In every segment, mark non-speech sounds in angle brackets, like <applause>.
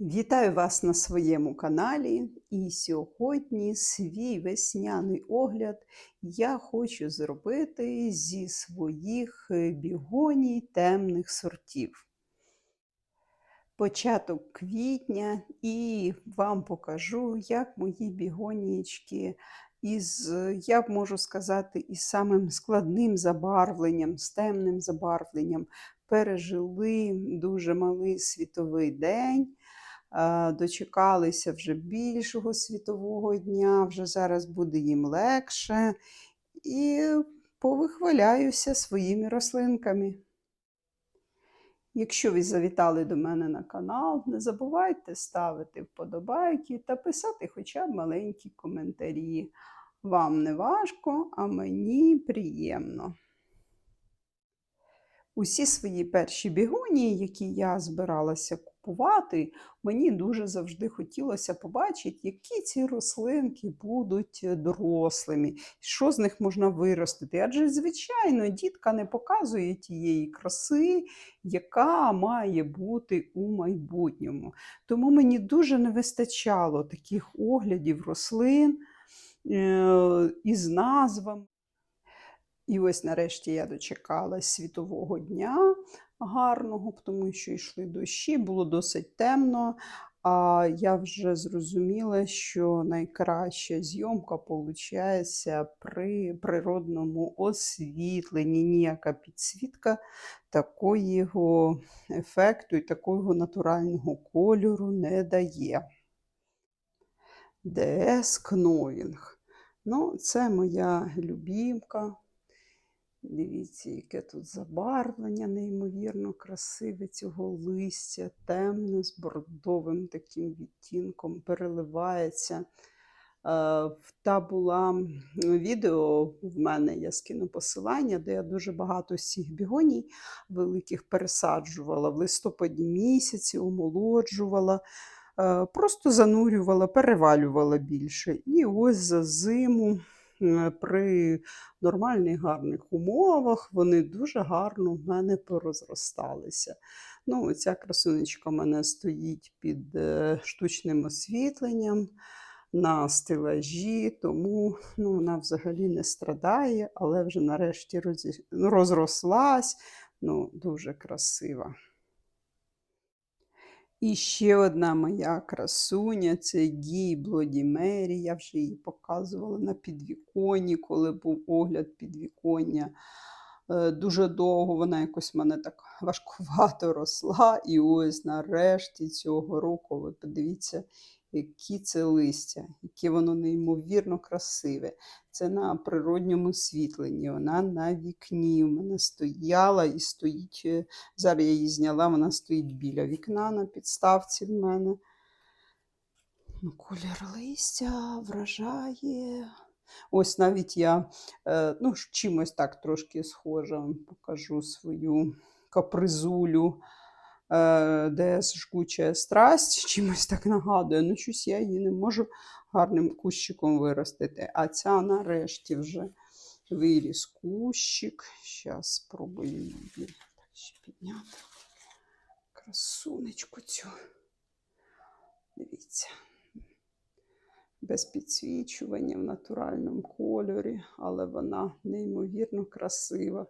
Вітаю вас на своєму каналі. І сьогодні свій весняний огляд я хочу зробити зі своїх е, бігоній темних сортів. Початок квітня, і вам покажу, як мої бігонієчки із, я можу сказати, із самим складним забарвленням, з темним забарвленням пережили дуже малий світовий день дочекалися вже більшого світового дня, вже зараз буде їм легше. І повихваляюся своїми рослинками. Якщо ви завітали до мене на канал, не забувайте ставити вподобайки та писати хоча б маленькі коментарі. Вам не важко, а мені приємно. Усі свої перші бігонії, які я збиралася купувати, мені дуже завжди хотілося побачити, які ці рослинки будуть е, дорослими, що з них можна виростити. Адже, звичайно, дітка не показує тієї краси, яка має бути у майбутньому. Тому мені дуже не вистачало таких оглядів рослин е, із назвами. І ось нарешті я дочекалась світового дня гарного, тому що йшли дощі, було досить темно. А я вже зрозуміла, що найкраща зйомка виходить при природному освітленні. Ніяка підсвітка такого ефекту і такого натурального кольору не дає. ДС Кновінг. Ну, це моя любімка. Дивіться, яке тут забарвлення, неймовірно красиве цього листя, темне, з бордовим таким відтінком переливається. Та була відео в мене, я скину посилання, де я дуже багато цих бігоній великих пересаджувала в листопаді місяці, омолоджувала, просто занурювала, перевалювала більше. І ось за зиму при нормальних гарних умовах вони дуже гарно в мене порозросталися. Ну, Ця красунечка в мене стоїть під е, штучним освітленням на стелажі, тому ну, вона взагалі не страдає, але вже нарешті розрослась. Ну, Дуже красива. І ще одна моя красуня це Гій Блоді Мері. Я вже її показувала на підвіконні, коли був огляд підвіконня. Е, дуже довго вона якось мене так важкувато росла. І ось нарешті цього року, ви подивіться, які це листя, яке воно неймовірно красиве. Це на природньому світленні, вона на вікні. У мене стояла і стоїть. е, Зараз я її зняла, вона стоїть біля вікна на підставці в мене. Ну, Колір листя вражає. Ось навіть я е, ну, чимось так трошки схожа, покажу свою капризулю. Е, ДС жгуча страсть, <laughs> чимось так нагадує. Ну, щось я її не можу гарним кущиком виростити. А ця нарешті вже виріс кущик. Зараз спробую її так ще підняти. Красунечку цю. Дивіться. Без підсвічування в натуральному кольорі, але вона неймовірно красива.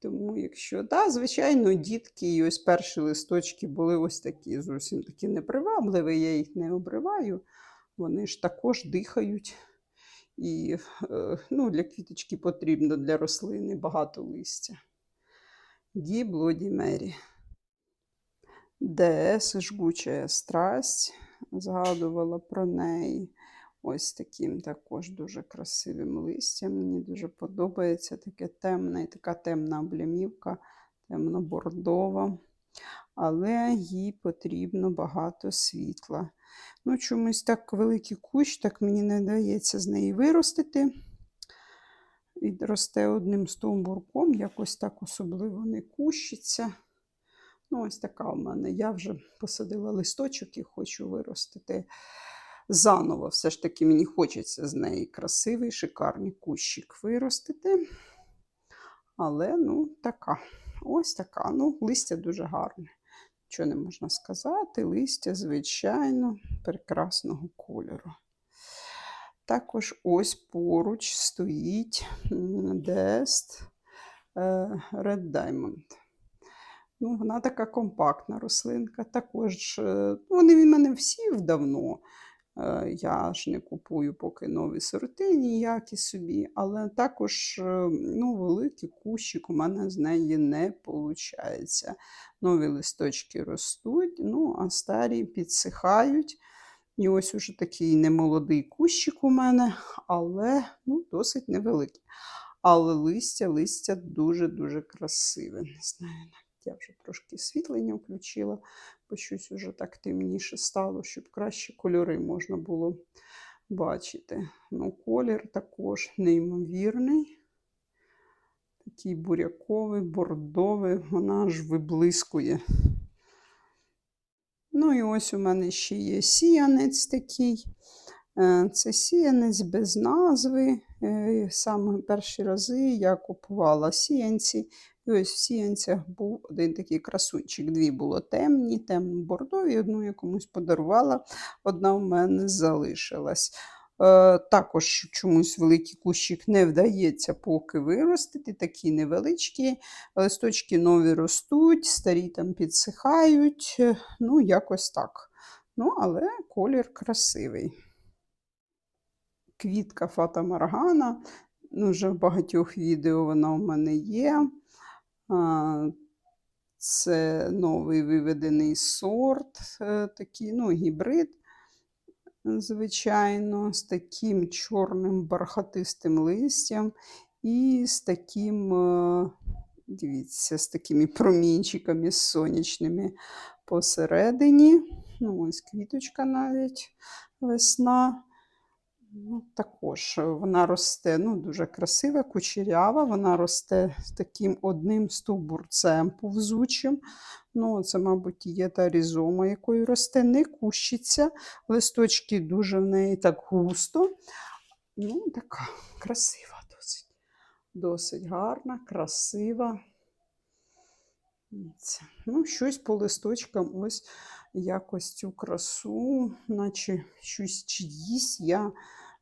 Тому, якщо, да, звичайно, дітки, і ось перші листочки були ось такі, зовсім такі непривабливі, я їх не обриваю. Вони ж також дихають. І е, ну, для квіточки потрібно для рослини багато листя. Ді Блоді Мері. ДС жгуча страсть. Згадувала про неї. Ось таким також дуже красивим листям. Мені дуже подобається таке темне, така темна облямівка, темно-бордова. Але їй потрібно багато світла. Ну, чомусь так великий кущ, так мені не дається з неї виростити. І росте одним стовбурком, якось так особливо не кущиться. Ну, ось така у мене. Я вже посадила листочок і хочу виростити заново. Все ж таки мені хочеться з неї красивий, шикарний кущик виростити. Але, ну, така. Ось така. Ну, листя дуже гарне. Що не можна сказати, листя, звичайно, прекрасного кольору. Також ось поруч стоїть Dest е, Red Diamond. Ну, вона така компактна рослинка. Також е, вони в мене всі давно. Е, Я ж не купую поки нові сорти ніякі собі, але також е, ну, великий кущик у мене з неї не виходить. Нові листочки ростуть, ну, а старі підсихають. І ось уже такий немолодий кущик у мене, але ну, досить невеликий. Але листя, листя дуже-дуже красиве. Не знаю, я вже трошки освітлення включила, бо щось уже так темніше стало, щоб краще кольори можна було бачити. Ну, колір також неймовірний. Такий буряковий, бордовий, вона аж виблискує. Ну і ось у мене ще є сіянець такий. Е, Це сіянець без назви. Е, Саме перші рази я купувала сіянці. І ось в сіянцях був один такий красунчик. Дві було темні, темно-бордові, одну я комусь подарувала, одна в мене залишилась. Е, Також чомусь великий кущик не вдається поки виростити, такі невеличкі. Листочки нові ростуть, старі там підсихають. Ну, якось так. Ну, але колір красивий. Квітка Фата Моргана. Ну, вже в багатьох відео вона у мене є. Це новий виведений сорт, е, такий, ну, гібрид, звичайно, з таким чорним бархатистим листям і з таким, е, дивіться, з такими промінчиками сонячними посередині. Ну, ось квіточка навіть весна. Ну, також е, вона росте ну, дуже красива, кучерява, вона росте таким одним стовбурцем повзучим. Ну, Це, мабуть, є та різома, якою росте, не кущиться. Листочки дуже в неї так густо. Ну, така красива досить. Досить гарна, красива. Ну, щось по листочкам ось якось цю красу, наче щось чиїсь. Я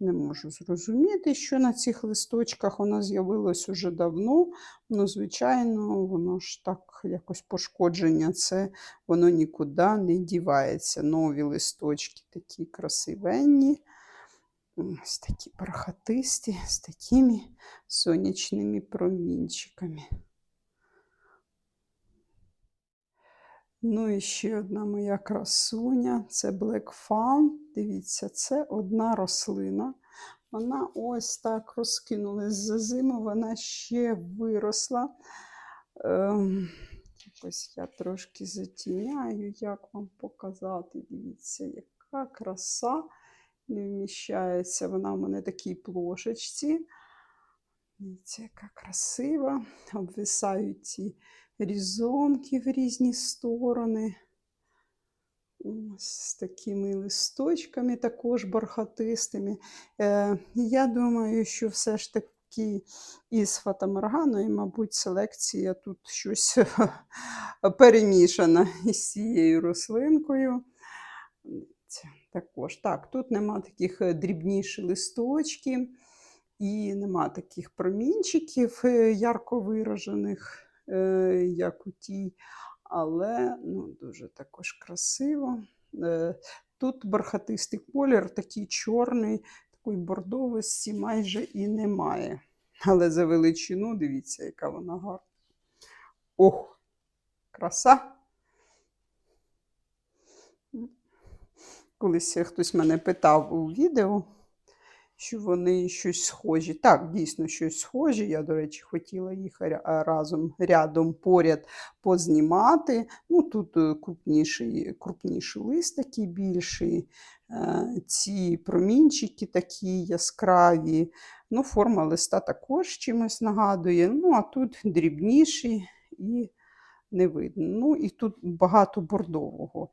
не можу зрозуміти, що на цих листочках вона з'явилась уже давно. Ну, звичайно, воно ж так якось пошкодження, це воно нікуди не дівається. Нові листочки такі красивенні. Ось такі бархатисті, з такими сонячними промінчиками. Ну і ще одна моя красуня це Black Fawn. Дивіться, це одна рослина. Вона ось так розкинулась за зиму, вона ще виросла. Ем, якось я трошки затіняю, як вам показати. Дивіться, яка краса не вміщається. Вона в мене такій плошечці. Дивіться, яка красива. Обвисають ці різомки в різні сторони. Ось з такими листочками, також бархатистими. Е, Я думаю, що все ж таки із фатаморганою, мабуть, селекція тут щось <laughs> перемішана із цією рослинкою. Також так, тут нема таких дрібніших листочків і нема таких промінчиків е, ярко виражених е, як у тій, але ну, дуже також красиво. Е, Тут бархатистий колір, такий чорний, такої бордовості майже і немає. Але за величину, дивіться, яка вона гарна. Ох, краса! Колись хтось мене питав у відео що вони щось схожі. Так, дійсно щось схожі. Я, до речі, хотіла їх разом рядом поряд познімати. Ну, Тут е, крупніший, крупніший лист такий більший, е, ці промінчики такі яскраві. Ну, Форма листа також чимось нагадує. Ну, а тут дрібніші і не видно. Ну, і тут багато бордового.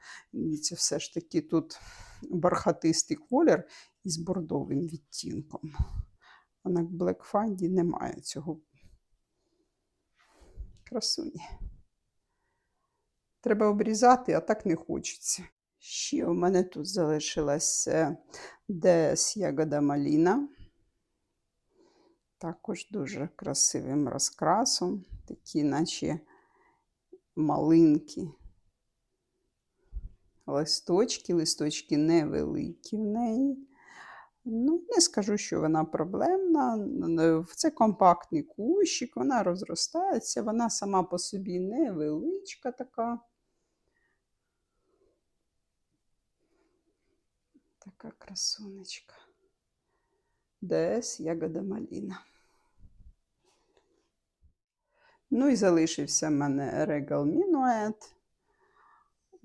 Це все ж таки тут бархатистий колір із бордовим відтінком. А на Black Fundy немає цього красуні. Треба обрізати, а так не хочеться. Ще у мене тут залишилася ДС Ягода Маліна. Також дуже красивим розкрасом, такі, наче малинки. Листочки, листочки невеликі в неї. Ну, не скажу, що вона проблемна. Це компактний кущик, вона розростається, вона сама по собі невеличка така. Така красунечка. ДС Ягода Маліна. Ну і залишився в мене Regal Minuet.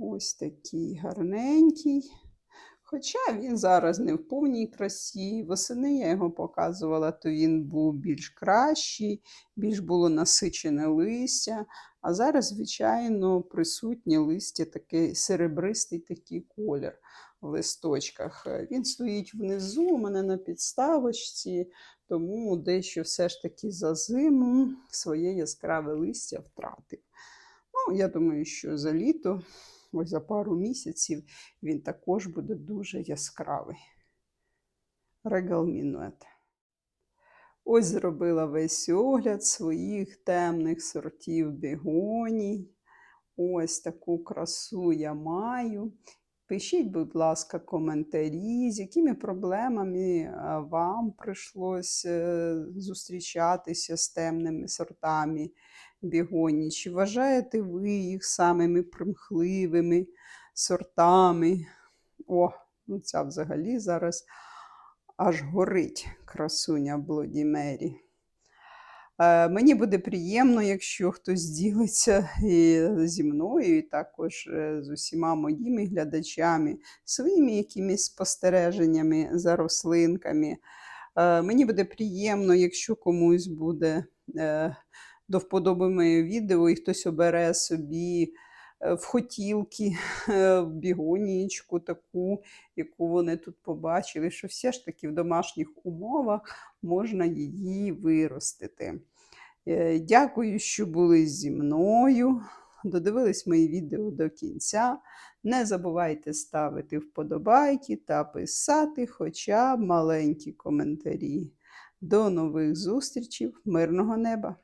Ось такий гарненький. Хоча він зараз не в повній красі. Восени я його показувала, то він був більш кращий, більш було насичене листя. А зараз, звичайно, присутнє листя такий серебристий такий колір в листочках. Він стоїть внизу у мене на підставочці, тому дещо все ж таки за зиму своє яскраве листя втратив. Ну, я думаю, що за літо, ось за пару місяців, він також буде дуже яскравий. Регал Мінует. Ось зробила весь огляд своїх темних сортів бігоній. Ось таку красу я маю. Пишіть, будь ласка, коментарі, з якими проблемами е, вам прийшлось е, зустрічатися з темними сортами бігоній. Чи вважаєте ви їх самими примхливими сортами? О, ну ця взагалі зараз аж горить красуня Блоді Мері. Е, Мені буде приємно, якщо хтось ділиться і зі мною, і також е, з усіма моїми глядачами, своїми якимись спостереженнями за рослинками. Е, Мені буде приємно, якщо комусь буде е, до вподоби моє відео, і хтось обере собі е, в хотілки <laughs> е, в бігонієчку таку, яку вони тут побачили, що все ж таки в домашніх умовах можна її виростити. Е, Дякую, що були зі мною. Додивились мої відео до кінця. Не забувайте ставити вподобайки та писати хоча б маленькі коментарі. До нових зустрічей, мирного неба!